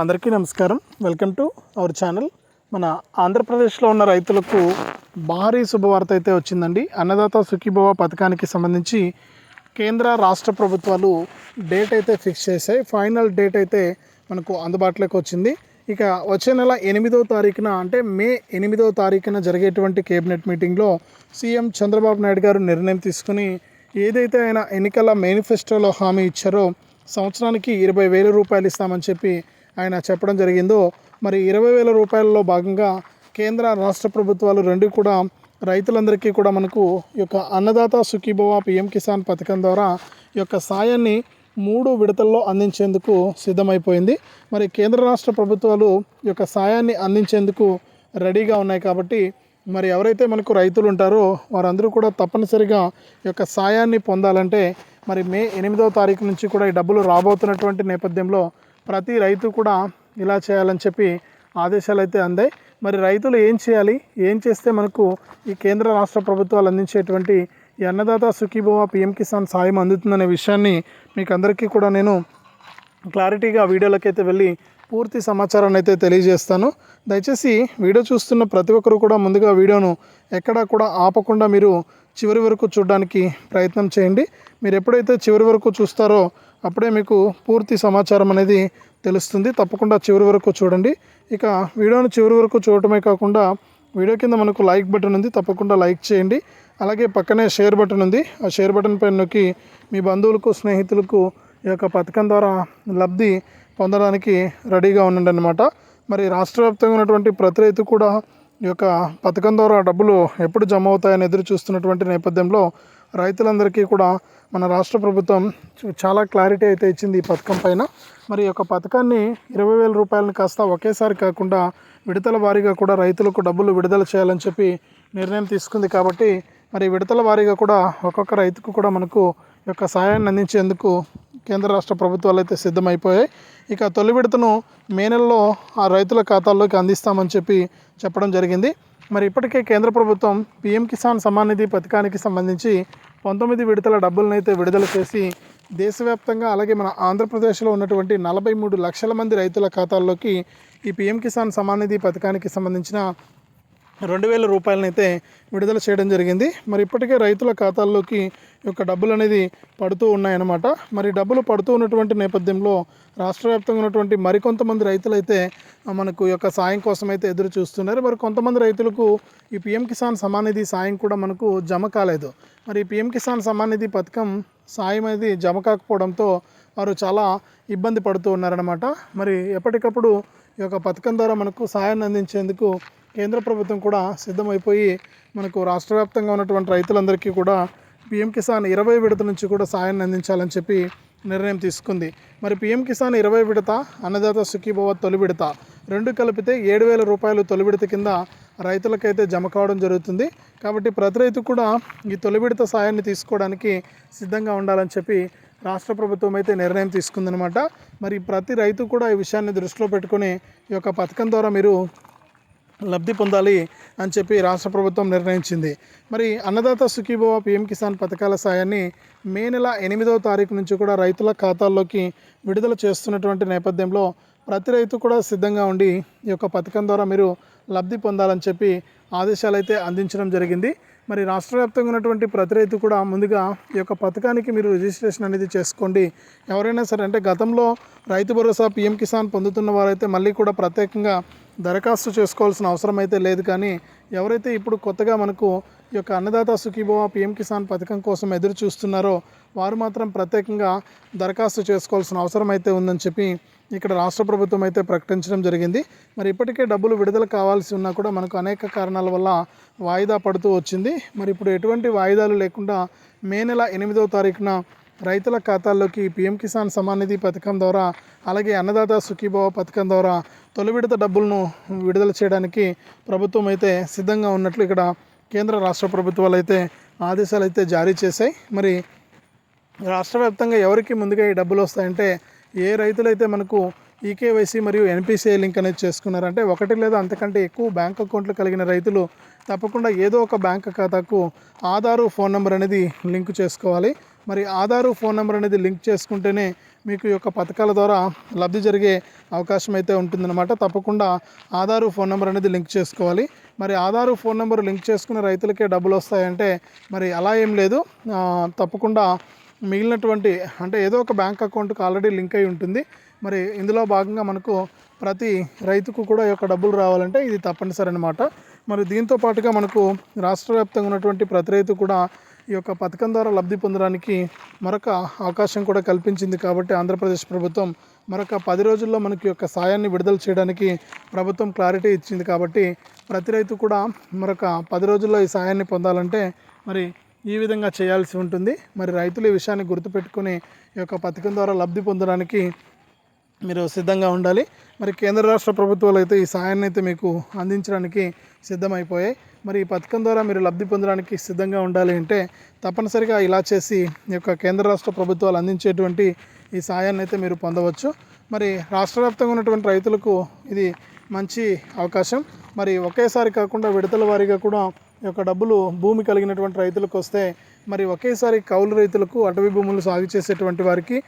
అందరికీ నమస్కారం. Welcome to our channel. మన ఆంధ్రప్రదేశ్లో ఉన్న రైతులకు భారీ శుభవార్త అయితే వచ్చిందండి. అన్నదాత సుఖీభవ పథకానికి సంబంధించి కేంద్ర రాష్ట్ర ప్రభుత్వాలు డేట్ అయితే ఫిక్స్ చేశాయి. ఫైనల్ డేట్ అయితే మనకు అందుబాటులోకి వచ్చింది. ఇక వచ్చే నెల ఎనిమిదవ తారీఖున అంటే మే ఎనిమిదవ తారీఖున జరిగేటువంటి కేబినెట్ మీటింగ్లో సీఎం చంద్రబాబు నాయుడు గారు నిర్ణయం తీసుకుని ఏదైతే ఆయన ఎన్నికల మేనిఫెస్టోలో హామీ ఇచ్చారో సంవత్సరానికి ఇరవై వేల రూపాయలు ఇస్తామని చెప్పి ఆయన చెప్పడం జరిగిందో మరి ఇరవై వేల రూపాయలలో భాగంగా కేంద్ర రాష్ట్ర ప్రభుత్వాలు రెండు కూడా రైతులందరికీ కూడా మనకు ఈ యొక్క అన్నదాత సుఖీభవ పిఎం కిసాన్ పథకం ద్వారా ఈ యొక్క సాయాన్ని మూడు విడతల్లో అందించేందుకు సిద్ధమైపోయింది. మరి కేంద్ర రాష్ట్ర ప్రభుత్వాలు ఈ యొక్క సాయాన్ని అందించేందుకు రెడీగా ఉన్నాయి కాబట్టి మరి ఎవరైతే మనకు రైతులు ఉంటారో వారందరూ కూడా తప్పనిసరిగా ఈ యొక్క సాయాన్ని పొందాలంటే మరి మే ఎనిమిదవ తారీఖు నుంచి కూడా ఈ డబ్బులు రాబోతున్నటువంటి నేపథ్యంలో ప్రతి రైతు కూడా ఇలా చేయాలని చెప్పి ఆదేశాలు అయితే అందాయి. మరి రైతులు ఏం చేయాలి? ఏం చేస్తే మనకు ఈ కేంద్ర రాష్ట్ర ప్రభుత్వాలు అందించేటువంటి ఈ అన్నదాత సుఖీభవ పిఎం కిసాన్ సాయం అందుతుందనే విషయాన్ని మీకు అందరికీ కూడా నేను క్లారిటీగా వీడియోలోకి అయితే వెళ్ళి పూర్తి సమాచారాన్ని అయితే తెలియజేస్తాను. దయచేసి వీడియో చూస్తున్న ప్రతి ఒక్కరు కూడా ముందుగా వీడియోను ఎక్కడా కూడా ఆపకుండా మీరు చివరి వరకు చూడడానికి ప్రయత్నం చేయండి. మీరు ఎప్పుడైతే చివరి వరకు చూస్తారో అప్పుడే మీకు పూర్తి సమాచారం అనేది తెలుస్తుంది. తప్పకుండా చివరి వరకు చూడండి. ఇక వీడియోను చివరి వరకు చూడటమే కాకుండా వీడియో కింద మనకు లైక్ బటన్ ఉంది. తప్పకుండా లైక్ చేయండి. అలాగే పక్కనే షేర్ బటన్ ఉంది. ఆ షేర్ బటన్ పైన నొక్కి మీ బంధువులకు స్నేహితులకు ఈ యొక్క పథకం ద్వారా లబ్ధి పొందడానికి రెడీగా ఉండండి అనమాట మరి రాష్ట్ర వ్యాప్తంగా ఉన్నటువంటి ప్రతి రైతు కూడా ఈ యొక్క పథకం ద్వారా డబ్బులు ఎప్పుడు జమ అవుతాయని ఎదురు చూస్తున్నటువంటి నేపథ్యంలో రైతులందరికీ కూడా మన రాష్ట్ర ప్రభుత్వం చాలా క్లారిటీ అయితే ఇచ్చింది ఈ పథకం పైన. మరి యొక్క పథకాన్ని ఇరవై వేల రూపాయలను కాస్త ఒకేసారి కాకుండా విడతల వారీగా కూడా రైతులకు డబ్బులు విడుదల చేయాలని చెప్పి నిర్ణయం తీసుకుంది కాబట్టి మరి విడతల వారీగా కూడా ఒక్కొక్క రైతుకు కూడా మనకు యొక్క సాయాన్ని అందించేందుకు కేంద్ర రాష్ట్ర ప్రభుత్వాలు అయితే సిద్ధమైపోయాయి. ఇక తొలి విడతను మే నెలలో ఆ రైతుల ఖాతాల్లోకి అందిస్తామని చెప్పి చెప్పడం జరిగింది. మరి ఇప్పటికే కేంద్ర ప్రభుత్వం పిఎం కిసాన్ సమ్మాన్ నిధి పథకానికి సంబంధించి పంతొమ్మిది విడతల డబ్బులను అయితే విడుదల చేసి దేశవ్యాప్తంగా అలాగే మన ఆంధ్రప్రదేశ్లో ఉన్నటువంటి నలభై మూడు లక్షల మంది రైతుల ఖాతాల్లోకి ఈ పిఎం కిసాన్ సమ్మాన్ నిధి పథకానికి సంబంధించిన రెండు వేల రూపాయలనైతే విడుదల చేయడం జరిగింది. మరి ఇప్పటికే రైతుల ఖాతాల్లోకి యొక్క డబ్బులు అనేది పడుతూ ఉన్నాయన్నమాట. మరి డబ్బులు పడుతూ ఉన్నటువంటి నేపథ్యంలో రాష్ట్ర వ్యాప్తంగా ఉన్నటువంటి మరికొంతమంది రైతులు అయితే మనకు యొక్క సాయం కోసం అయితే ఎదురు చూస్తున్నారు. మరి కొంతమంది రైతులకు ఈ పిఎం కిసాన్ సమానిధి సాయం కూడా మనకు జమ కాలేదు. మరి ఈ పిఎం కిసాన్ సమానిధి పథకం సాయం అనేది జమ కాకపోవడంతో వారు చాలా ఇబ్బంది పడుతూ ఉన్నారనమాట మరి ఎప్పటికప్పుడు ఈ యొక్క పథకం ద్వారా మనకు సాయాన్ని అందించేందుకు కేంద్ర ప్రభుత్వం కూడా సిద్ధమైపోయి మనకు రాష్ట్ర వ్యాప్తంగా ఉన్నటువంటి రైతులందరికీ కూడా పిఎం కిసాన్ ఇరవై విడత నుంచి కూడా సాయాన్ని అందించాలని చెప్పి నిర్ణయం తీసుకుంది. మరి పిఎం కిసాన్ ఇరవై విడత అన్నదాత సుఖీభవ తొలి విడత రెండు కలిపితే ఏడు వేల రూపాయలు తొలి విడత కింద రైతులకైతే జమ కావడం జరుగుతుంది. కాబట్టి ప్రతి రైతు కూడా ఈ తొలి విడత సాయాన్ని తీసుకోవడానికి సిద్ధంగా ఉండాలని చెప్పి రాష్ట్ర ప్రభుత్వం అయితే నిర్ణయం తీసుకుందనమాట మరి ప్రతి రైతు కూడా ఈ విషయాన్ని దృష్టిలో పెట్టుకుని ఈ యొక్క పథకం ద్వారా మీరు లబ్ధి పొందాలి అని చెప్పి రాష్ట్ర ప్రభుత్వం నిర్ణయించింది. మరి అన్నదాత సుఖీభవ పిఎం కిసాన్ పథకాల సాయాన్ని మే నెల ఎనిమిదవ తారీఖు నుంచి కూడా రైతుల ఖాతాల్లోకి విడుదల చేస్తున్నటువంటి నేపథ్యంలో ప్రతి రైతు కూడా సిద్ధంగా ఉండి ఈ యొక్క పథకం ద్వారా మీరు లబ్ధి పొందాలని చెప్పి ఆదేశాలు అయితే అందించడం జరిగింది. మరి రాష్ట్ర వ్యాప్తంగా ఉన్నటువంటి ప్రతి రైతు కూడా ముందుగా ఈ యొక్క పథకానికి మీరు రిజిస్ట్రేషన్ అనేది చేసుకోండి. ఎవరైనా సరే అంటే గతంలో రైతు భరోసా పిఎం కిసాన్ పొందుతున్న వారైతే మళ్ళీ కూడా ప్రత్యేకంగా దరఖాస్తు చేసుకోవాల్సిన అవసరం అయితే లేదు కానీ ఎవరైతే ఇప్పుడు కొత్తగా మనకు ఈ యొక్క అన్నదాత సుఖీభవ పిఎం కిసాన్ పథకం కోసం ఎదురు చూస్తున్నారో వారు మాత్రం ప్రత్యేకంగా దరఖాస్తు చేసుకోవాల్సిన అవసరం అయితే ఉందని చెప్పి ఇక్కడ రాష్ట్ర ప్రభుత్వం అయితే ప్రకటించడం జరిగింది. మరి ఇప్పటికే డబ్బులు విడుదల కావాల్సి ఉన్నా కూడా మనకు అనేక కారణాల వల్ల వాయిదా పడుతూ వచ్చింది. మరి ఇప్పుడు ఎటువంటి వాయిదాలు లేకుండా మే నెల ఎనిమిదవ తారీఖున రైతుల ఖాతాల్లోకి పీఎం కిసాన్ సమాన్ నిధి పథకం ద్వారా అలాగే అన్నదాత సుఖీభావ పథకం ద్వారా తొలి విడత డబ్బులను విడుదల చేయడానికి ప్రభుత్వం అయితే సిద్ధంగా ఉన్నట్లు ఇక్కడ కేంద్ర రాష్ట్ర ప్రభుత్వాలు అయితే ఆదేశాలు అయితే జారీ చేశాయి. మరి రాష్ట్ర వ్యాప్తంగా ఎవరికి ముందుగా ఈ డబ్బులు వస్తాయంటే ఏ రైతులైతే మనకు ఈకేవైసీ మరియు ఎన్పిసిఐ లింక్ అనేది చేసుకున్నారంటే ఒకటి లేదా అంతకంటే ఎక్కువ బ్యాంక్ అకౌంట్లు కలిగిన రైతులు తప్పకుండా ఏదో ఒక బ్యాంక్ ఖాతాకు ఆధారు ఫోన్ నెంబర్ అనేది లింక్ చేసుకోవాలి. మరి ఆధారు ఫోన్ నెంబర్ అనేది లింక్ చేసుకుంటేనే మీకు యొక్క పథకాల ద్వారా లబ్ధి జరిగే అవకాశం అయితే ఉంటుందన్నమాట. తప్పకుండా ఆధారు ఫోన్ నెంబర్ అనేది లింక్ చేసుకోవాలి. మరి ఆధారు ఫోన్ నెంబర్ లింక్ చేసుకున్న రైతులకే డబ్బులు వస్తాయంటే మరి అలా ఏం లేదు. తప్పకుండా మిగిలినటువంటి అంటే ఏదో ఒక బ్యాంక్ అకౌంట్కి ఆల్రెడీ లింక్ అయి ఉంటుంది. మరి ఇందులో భాగంగా మనకు ప్రతి రైతుకు కూడా యొక్క డబ్బులు రావాలంటే ఇది తప్పనిసరి అనమాట మరి దీంతో పాటుగా మనకు రాష్ట్ర వ్యాప్తంగా ఉన్నటువంటి ప్రతి రైతు కూడా ఈ యొక్క పథకం ద్వారా లబ్ధి పొందడానికి మరొక అవకాశం కూడా కల్పించింది కాబట్టి ఆంధ్రప్రదేశ్ ప్రభుత్వం మరొక పది రోజుల్లో మనకి యొక్క సాయాన్ని విడుదల చేయడానికి ప్రభుత్వం క్లారిటీ ఇచ్చింది కాబట్టి ప్రతి రైతు కూడా మరొక పది రోజుల్లో ఈ సాయాన్ని పొందాలంటే మరి ఈ విధంగా చేయాల్సి ఉంటుంది. మరి రైతులు ఈ విషయాన్ని గుర్తుపెట్టుకుని ఈ యొక్క పథకం ద్వారా లబ్ధి పొందడానికి మీరు సిద్ధంగా ఉండాలి. మరి కేంద్ర రాష్ట్ర ప్రభుత్వాలు అయితే ఈ సాయాన్ని అయితే మీకు అందించడానికి సిద్ధమైపోయాయి. మరి ఈ పథకం ద్వారా మీరు లబ్ధి పొందడానికి సిద్ధంగా ఉండాలి అంటే తప్పనిసరిగా ఇలా చేసి ఈ యొక్క కేంద్ర రాష్ట్ర ప్రభుత్వాలు అందించేటువంటి ఈ సాయాన్ని అయితే మీరు పొందవచ్చు. మరి రాష్ట్ర వ్యాప్తంగా ఉన్నటువంటి రైతులకు ఇది మంచి అవకాశం. మరి ఒకేసారి కాకుండా విడతల వారీగా కూడా ఈ యొక్క డబ్బులు భూమి కలిగినటువంటి రైతులకు వస్తే మరి ఒకేసారి కౌలు రైతులకు అటవీ భూములు సాగు చేసేటువంటి వారికి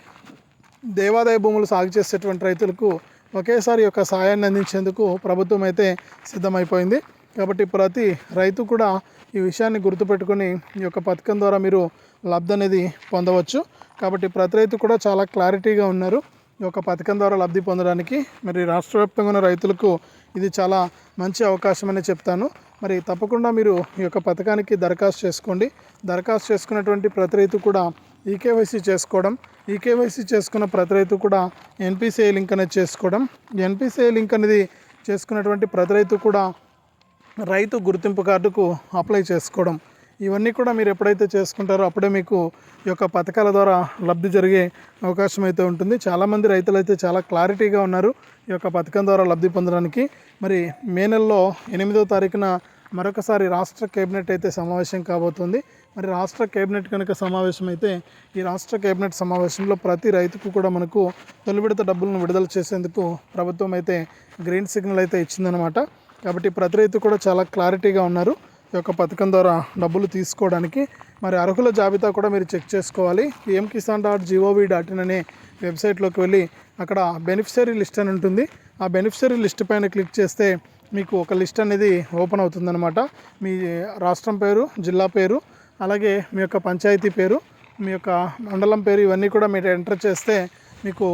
దేవాదాయ భూములు సాగు చేసేటువంటి రైతులకు ఒకేసారి యొక్క సాయాన్ని అందించేందుకు ప్రభుత్వం అయితే సిద్ధమైపోయింది. కాబట్టి ప్రతి రైతు కూడా ఈ విషయాన్ని గుర్తుపెట్టుకొని ఈ యొక్క పథకం ద్వారా మీరు లబ్ధి అనేది పొందవచ్చు. కాబట్టి ప్రతి రైతు కూడా చాలా క్లారిటీగా ఉన్నారు. ఈ యొక్క పథకం ద్వారా లబ్ధి పొందడానికి మరి రాష్ట్ర వ్యాప్తంగా ఉన్న రైతులకు ఇది చాలా మంచి అవకాశం అని చెప్తాను. మరి తప్పకుండా మీరు ఈ యొక్క పథకానికి దరఖాస్తు చేసుకోండి. దరఖాస్తు చేసుకున్నటువంటి ప్రతి రైతు కూడా ఈకేవైసీ చేసుకోవడం ఈకేవైసీ చేసుకున్న ప్రతి రైతు కూడా ఎన్పిసిఐ లింక్ అనేది చేసుకోవడం. ఎన్పిసిఐ లింక్ అనేది చేసుకున్నటువంటి ప్రతి రైతు కూడా రైతు గుర్తింపు కార్డుకు అప్లై చేసుకోవడం. ఇవన్నీ కూడా మీరు ఎప్పుడైతే చేసుకుంటారో అప్పుడే మీకు ఈ యొక్క పథకాల ద్వారా లబ్ధి జరిగే అవకాశం అయితే ఉంటుంది. చాలామంది రైతులు అయితే చాలా క్లారిటీగా ఉన్నారు ఈ యొక్క పథకం ద్వారా లబ్ధి పొందడానికి. మరి మే నెలలో ఎనిమిదో తారీఖున మరొకసారి రాష్ట్ర కేబినెట్ అయితే సమావేశం కాబోతుంది. మరి రాష్ట్ర కేబినెట్ కనుక సమావేశం అయితే ఈ రాష్ట్ర కేబినెట్ సమావేశంలో ప్రతి రైతుకు కూడా మనకు తొలి విడత డబ్బులను విడుదల చేసేందుకు ప్రభుత్వం అయితే గ్రీన్ సిగ్నల్ అయితే ఇచ్చిందనమాట కాబట్టి ప్రతి రైతు కూడా చాలా క్లారిటీగా ఉన్నారు. ఈ యొక్క పథకం ద్వారా డబ్బులు తీసుకోవడానికి. మరి అర్హుల జాబితా కూడా మీరు చెక్ చేసుకోవాలి. PM Kisan dot gov dot in అనే వెబ్సైట్లోకి వెళ్ళి అక్కడ బెనిఫిషరీ లిస్ట్ అని ఉంటుంది. ఆ బెనిఫిషరీ లిస్ట్ పైన క్లిక్ చేస్తే మీకు ఒక లిస్ట్ అనేది ఓపెన్ అవుతుందన్నమాట. మీ రాష్ట్రం పేరు జిల్లా పేరు అలాగే మీ యొక్క పంచాయతీ పేరు మీ యొక్క మండలం పేరు ఇవన్నీ కూడా మీరు ఎంటర్ చేస్తే మీకు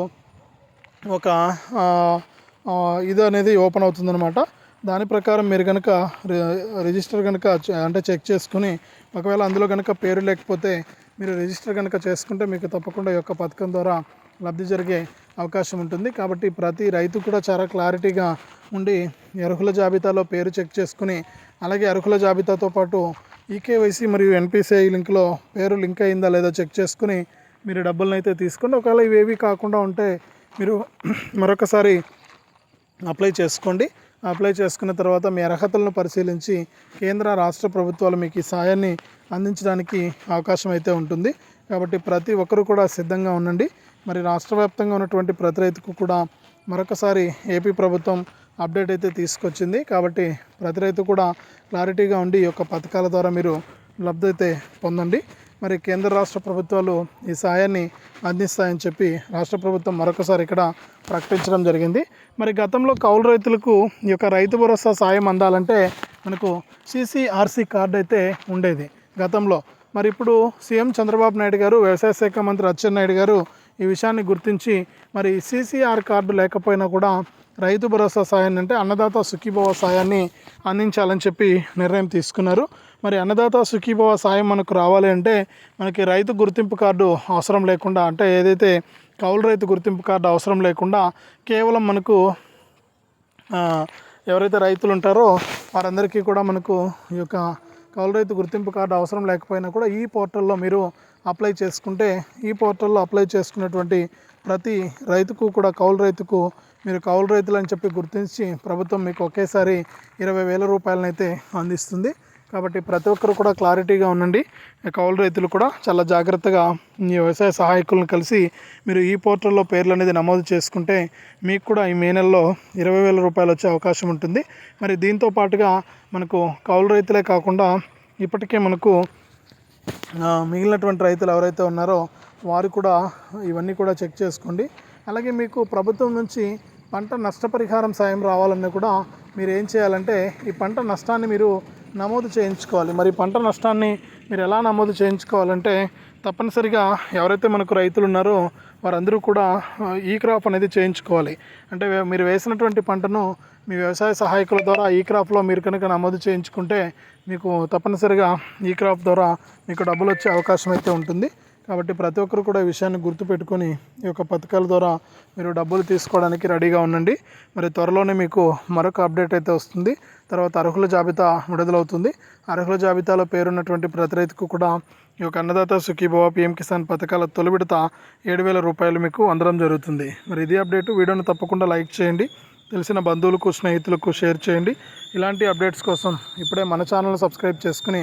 ఒక ఇది అనేది ఓపెన్ అవుతుందన్నమాట. దాని ప్రకారం మీరు కనుక రిజిస్టర్ కనుక అంటే చెక్ చేసుకుని ఒకవేళ అందులో కనుక పేరు లేకపోతే మీరు రిజిస్టర్ కనుక చేసుకుంటే మీకు తప్పకుండా ఈ యొక్క పథకం ద్వారా లబ్ధి జరిగే అవకాశం ఉంటుంది. కాబట్టి ప్రతి రైతు కూడా చాలా క్లారిటీగా ఉండి అర్హుల జాబితాలో పేరు చెక్ చేసుకుని అలాగే అర్హుల జాబితాతో పాటు ఈకేవైసీ మరియు ఎన్పిసిఐ లింక్లో పేరు లింక్ అయిందా లేదా చెక్ చేసుకుని మీరు డబ్బులను అయితే తీసుకోండి ఒకవేళ ఇవేవి కాకుండా ఉంటే మీరు మరొకసారి అప్లై చేసుకోండి. అప్లై చేసుకున్న తర్వాత మీ అర్హతలను పరిశీలించి కేంద్ర రాష్ట్ర ప్రభుత్వాలు మీకు ఈ సాయాన్ని అందించడానికి అవకాశం అయితే ఉంటుంది. కాబట్టి ప్రతి ఒక్కరు కూడా సిద్ధంగా ఉండండి. మరి రాష్ట్ర వ్యాప్తంగా ఉన్నటువంటి ప్రతి రైతుకు కూడా మరొకసారి ఏపీ ప్రభుత్వం అప్డేట్ అయితే తీసుకొచ్చింది. కాబట్టి ప్రతి రైతు కూడా క్లారిటీగా ఉండి ఈ యొక్క పథకాల ద్వారా మీరు లబ్ధి అయితే పొందండి. మరి కేంద్ర రాష్ట్ర ప్రభుత్వాలు ఈ సాయాన్ని అందిస్తాయని చెప్పి రాష్ట్ర ప్రభుత్వం మరొకసారి ఇక్కడ ప్రకటించడం జరిగింది. మరి గతంలో కౌలు రైతులకు ఈ యొక్క రైతు భరోసా సాయం అందాలంటే మనకు సిసిఆర్సీ కార్డు అయితే ఉండేది గతంలో. మరి ఇప్పుడు సీఎం చంద్రబాబు నాయుడు గారు వ్యవసాయ శాఖ మంత్రి అచ్చెన్నాయుడు గారు ఈ విషయాన్ని గుర్తించి మరి సిసిఆర్ కార్డు లేకపోయినా కూడా రైతు భరోసా సాయాన్ని అంటే అన్నదాత సుఖీభవ సాయాన్ని అందించాలని చెప్పి నిర్ణయం తీసుకున్నారు. మరి అన్నదాత సుఖీభవ సాయం మనకు రావాలి అంటే మనకి రైతు గుర్తింపు కార్డు అవసరం లేకుండా అంటే ఏదైతే కౌలు రైతు గుర్తింపు కార్డు అవసరం లేకుండా కేవలం మనకు ఎవరైతే రైతులు ఉంటారో వారందరికీ కూడా మనకు ఈ యొక్క కౌలు రైతు గుర్తింపు కార్డు అవసరం లేకపోయినా కూడా ఈ పోర్టల్లో మీరు అప్లై చేసుకుంటే ఈ పోర్టల్లో అప్లై చేసుకున్నటువంటి ప్రతి రైతుకు కూడా కౌలు రైతుకు మీరు కౌలు రైతులు అని చెప్పి గుర్తించి ప్రభుత్వం మీకు ఒకేసారి ఇరవై వేల రూపాయలనైతే అందిస్తుంది. కాబట్టి ప్రతి ఒక్కరు కూడా క్లారిటీగా ఉండండి. కౌలు రైతులు కూడా చాలా జాగ్రత్తగా ఈ వ్యవసాయ సహాయకులను కలిసి మీరు ఈ పోర్టల్లో పేర్లు అనేది నమోదు చేసుకుంటే మీకు కూడా ఈ మే నెలలో ఇరవై వేల రూపాయలు వచ్చే అవకాశం ఉంటుంది. మరి దీంతో పాటుగా మనకు కౌలు రైతులే కాకుండా ఇప్పటికే మనకు మిగిలినటువంటి రైతులు ఎవరైతే ఉన్నారో వారు కూడా ఇవన్నీ కూడా చెక్ చేసుకోండి. అలాగే మీకు ప్రభుత్వం నుంచి పంట నష్టపరిహారం సాయం రావాలన్నా కూడా మీరు ఏం చేయాలంటే ఈ పంట నష్టాన్ని మీరు నమోదు చేయించుకోవాలి. మరి పంట నష్టాన్ని మీరు ఎలా నమోదు చేయించుకోవాలంటే తప్పనిసరిగా ఎవరైతే మనకు రైతులు ఉన్నారో వారందరూ కూడా ఈ క్రాప్ అనేది చేయించుకోవాలి. అంటే మీరు వేసినటువంటి పంటను మీ వ్యవసాయ సహాయకుల ద్వారా ఈ క్రాప్లో మీరు కనుక నమోదు చేయించుకుంటే మీకు తప్పనిసరిగా ఈ క్రాప్ ద్వారా మీకు డబ్బులు వచ్చే అవకాశం అయితే ఉంటుంది. కాబట్టి ప్రతి ఒక్కరు కూడా ఈ విషయాన్ని గుర్తుపెట్టుకొని ఈ యొక్క పథకాల ద్వారా మీరు డబ్బులు తీసుకోవడానికి రెడీగా ఉండండి. మరి త్వరలోనే మీకు మరొక అప్డేట్ అయితే వస్తుంది. తర్వాత అర్హుల జాబితా విడుదలవుతుంది. అర్హుల జాబితాలో పేరున్నటువంటి ప్రతి రైతుకు కూడా ఈ యొక్క అన్నదాత సుఖీభవ పిఎం కిసాన్ పథకాల తొలి విడత ఏడు వేల రూపాయలు మీకు అందడం జరుగుతుంది. మరి ఇది అప్డేట్. వీడియోను తప్పకుండా లైక్ చేయండి. తెలిసిన బంధువులకు స్నేహితులకు షేర్ చేయండి. ఇలాంటి అప్డేట్స్ కోసం ఇప్పుడే మన ఛానల్ సబ్స్క్రైబ్ చేసుకుని